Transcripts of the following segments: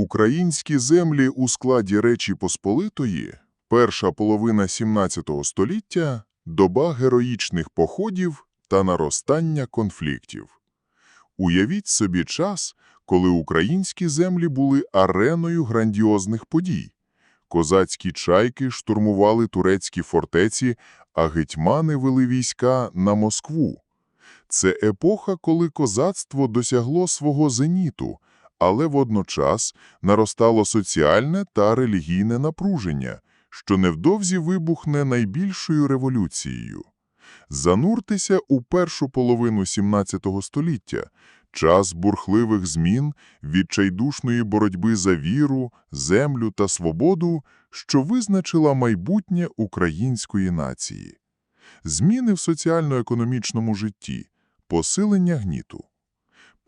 Українські землі у складі Речі Посполитої, перша половина 17 століття – доба героїчних походів та наростання конфліктів. Уявіть собі час, коли українські землі були ареною грандіозних подій. Козацькі чайки штурмували турецькі фортеці, а гетьмани вели війська на Москву. Це епоха, коли козацтво досягло свого зеніту, але водночас наростало соціальне та релігійне напруження, що невдовзі вибухне найбільшою революцією. Зануртеся у першу половину 17 століття, час бурхливих змін, відчайдушної боротьби за віру, землю та свободу, що визначила майбутнє української нації. Зміни в соціально-економічному житті, посилення гніту.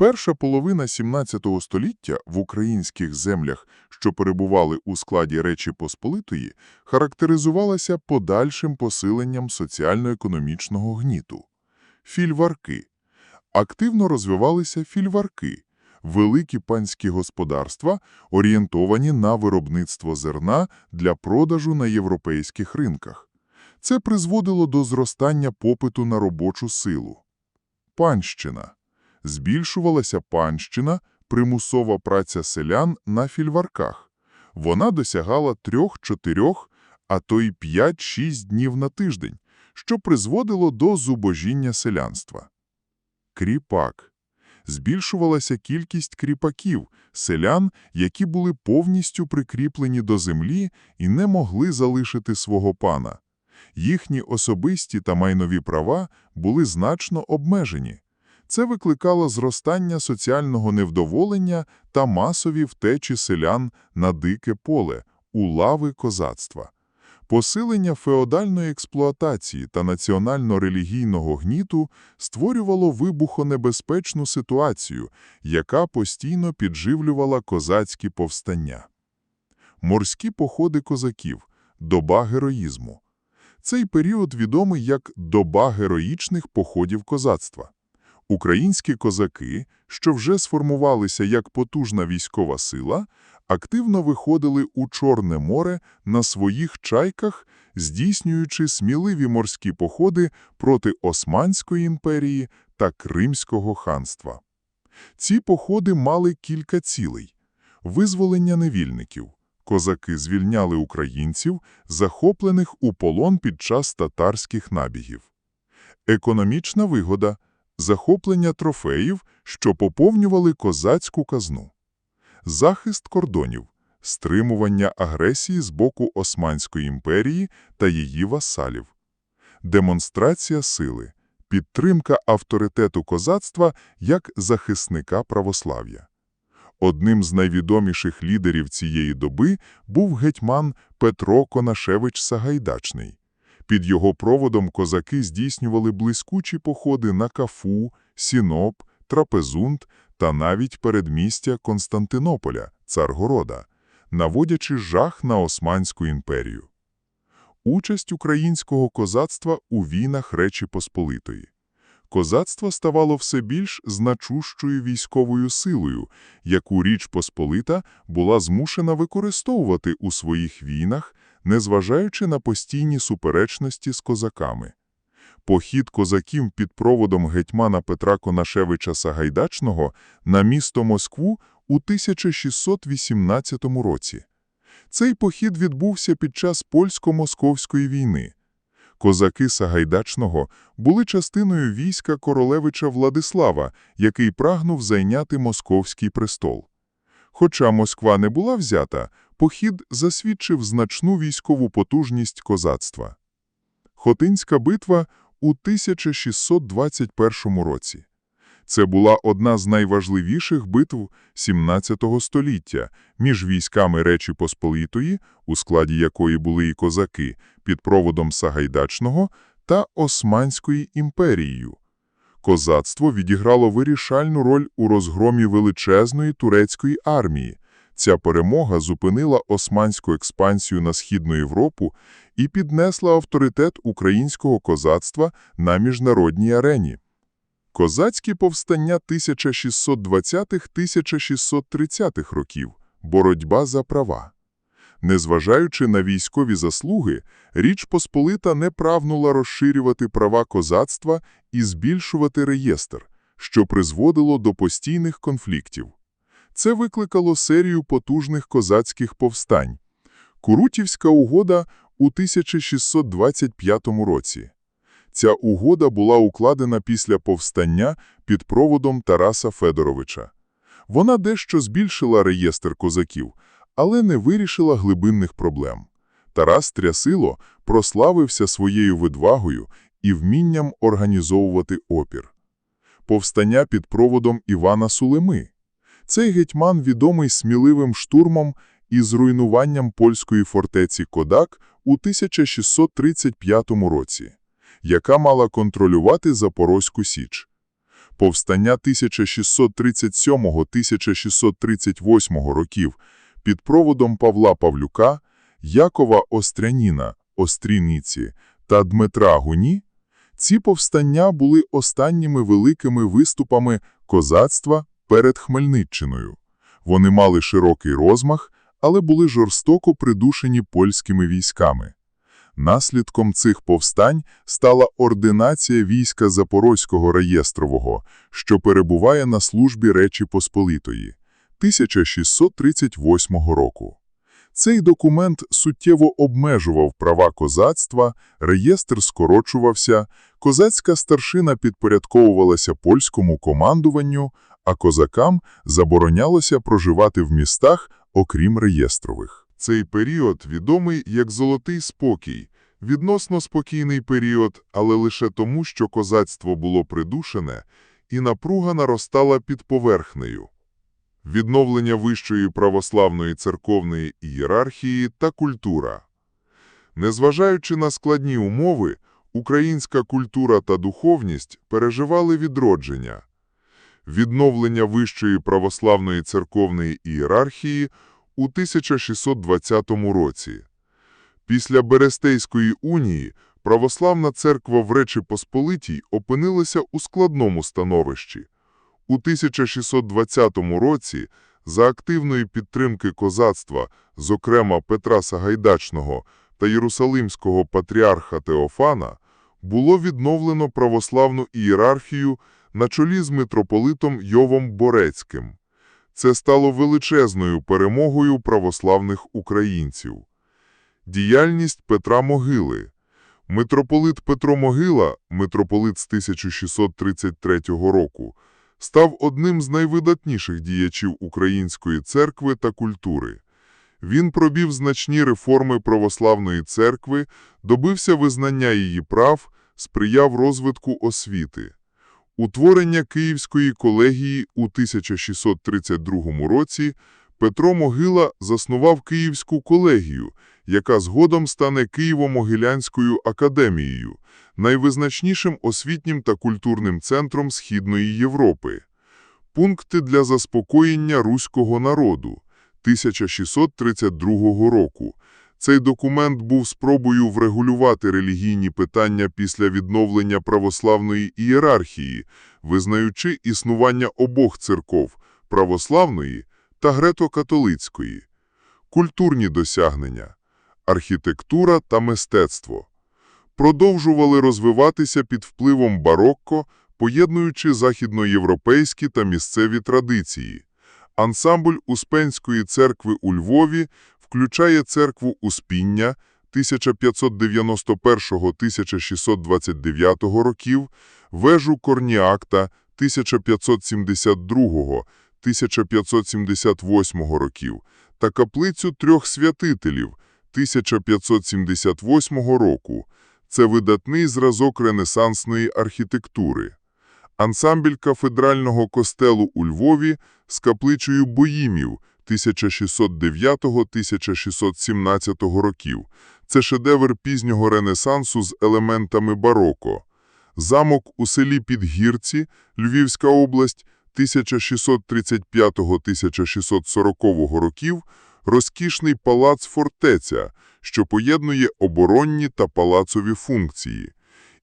Перша половина 17 століття в українських землях, що перебували у складі Речі Посполитої, характеризувалася подальшим посиленням соціально-економічного гніту. Фільварки. Активно розвивалися фільварки – великі панські господарства, орієнтовані на виробництво зерна для продажу на європейських ринках. Це призводило до зростання попиту на робочу силу. Панщина. Збільшувалася панщина, примусова праця селян на фільварках. Вона досягала 3-4, а то й 5-6 днів на тиждень, що призводило до зубожіння селянства. Кріпак. Збільшувалася кількість кріпаків, селян, які були повністю прикріплені до землі і не могли залишити свого пана. Їхні особисті та майнові права були значно обмежені. Це викликало зростання соціального невдоволення та масові втечі селян на дике поле, у лави козацтва. Посилення феодальної експлуатації та національно-релігійного гніту створювало вибухонебезпечну ситуацію, яка постійно підживлювала козацькі повстання. Морські походи козаків – доба героїзму. Цей період відомий як доба героїчних походів козацтва. Українські козаки, що вже сформувалися як потужна військова сила, активно виходили у Чорне море на своїх чайках, здійснюючи сміливі морські походи проти Османської імперії та Кримського ханства. Ці походи мали кілька цілей. Визволення невільників. Козаки звільняли українців, захоплених у полон під час татарських набігів. Економічна вигода – захоплення трофеїв, що поповнювали козацьку казну. Захист кордонів – стримування агресії з боку Османської імперії та її васалів. Демонстрація сили – підтримка авторитету козацтва як захисника православ'я. Одним з найвідоміших лідерів цієї доби був гетьман Петро Конашевич Сагайдачний. Під його проводом козаки здійснювали блискучі походи на Кафу, Сіноп, Трапезунд та навіть передмістя Константинополя, Царгорода, наводячи жах на Османську імперію. Участь українського козацтва у війнах Речі Посполитої. Козацтво ставало все більш значущою військовою силою, яку Річ Посполита була змушена використовувати у своїх війнах, незважаючи на постійні суперечності з козаками. Похід козаків під проводом гетьмана Петра Конашевича Сагайдачного на місто Москву у 1618 році. Цей похід відбувся під час польсько-московської війни. Козаки Сагайдачного були частиною війська королевича Владислава, який прагнув зайняти московський престол. Хоча Москва не була взята, похід засвідчив значну військову потужність козацтва. Хотинська битва у 1621 році. Це була одна з найважливіших битв 17 століття між військами Речі Посполитої, у складі якої були і козаки, під проводом Сагайдачного, та Османською імперією. Козацтво відіграло вирішальну роль у розгромі величезної турецької армії. Ця перемога зупинила османську експансію на Східну Європу і піднесла авторитет українського козацтва на міжнародній арені. Козацькі повстання 1620-1630 років боротьба за права. Незважаючи на військові заслуги, Річ Посполита не прагнула розширювати права козацтва і збільшувати реєстр, що призводило до постійних конфліктів. Це викликало серію потужних козацьких повстань. Курутівська угода у 1625 році. Ця угода була укладена після повстання під проводом Тараса Федоровича. Вона дещо збільшила реєстр козаків, але не вирішила глибинних проблем. Тарас Трясило прославився своєю відвагою і вмінням організовувати опір. Повстання під проводом Івана Сулеми. Цей гетьман відомий сміливим штурмом і зруйнуванням польської фортеці Кодак у 1635 році, яка мала контролювати Запорозьку Січ. Повстання 1637-1638 років під проводом Павла Павлюка, Якова Остряніна, Остріниці та Дмитра Гуні, ці повстання були останніми великими виступами козацтва перед Хмельниччиною. Вони мали широкий розмах, але були жорстоко придушені польськими військами. Наслідком цих повстань стала ординація війська Запорозького реєстрового, що перебуває на службі Речі Посполитої, 1638 року. Цей документ суттєво обмежував права козацтва, реєстр скорочувався, козацька старшина підпорядковувалася польському командуванню, а козакам заборонялося проживати в містах, окрім реєстрових. Цей період відомий як «золотий спокій», відносно спокійний період, але лише тому, що козацтво було придушене і напруга наростала під поверхнею. Відновлення вищої православної церковної ієрархії та культура. Незважаючи на складні умови, українська культура та духовність переживали відродження. Відновлення вищої православної церковної ієрархії у 1620 році. Після Берестейської унії православна церква в Речі Посполитій опинилася у складному становищі. У 1620 році за активної підтримки козацтва, зокрема Петра Сагайдачного та Єрусалимського патріарха Теофана, було відновлено православну ієрархію на чолі з митрополитом Йовом Борецьким. Це стало величезною перемогою православних українців. Діяльність Петра Могили Митрополит Петро Могила, митрополит з 1633 року, став одним з найвидатніших діячів української церкви та культури. Він пробів значні реформи православної церкви, добився визнання її прав, сприяв розвитку освіти. Утворення Київської колегії у 1632 році Петро Могила заснував Київську колегію, яка згодом стане Києво-Могилянською академією, найвизначнішим освітнім та культурним центром Східної Європи. Пункти для заспокоєння руського народу 1632 року. Цей документ був спробою врегулювати релігійні питання після відновлення православної ієрархії, визнаючи існування обох церков – православної та греко-католицької. Культурні досягнення, архітектура та мистецтво продовжували розвиватися під впливом барокко, поєднуючи західноєвропейські та місцеві традиції. Ансамбль Успенської церкви у Львові включає церкву Успіння 1591-1629 років, вежу Корніакта 1572-1578 років та каплицю трьох святителів 1578 року. Це видатний зразок ренесансної архітектури. Ансамбль кафедрального костелу у Львові з капличою Боїмів 1609-1617 років. Це шедевр пізнього ренесансу з елементами бароко. Замок у селі Підгірці, Львівська область, 1635-1640 років, розкішний палац-фортеця, що поєднує оборонні та палацові функції.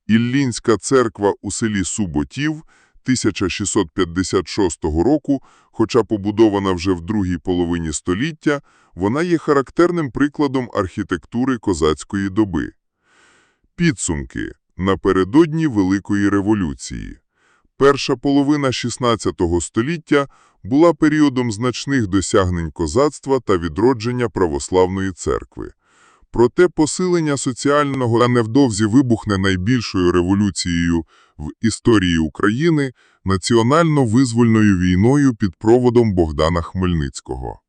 Іллінська церква у селі Суботів, 1656 року, хоча побудована вже в другій половині століття, вона є характерним прикладом архітектури козацької доби. Підсумки. Напередодні Великої революції. Перша половина XVI століття була періодом значних досягнень козацтва та відродження православної церкви. Проте посилення соціального та невдовзі вибухне найбільшою революцією в історії України – національно-визвольною війною під проводом Богдана Хмельницького.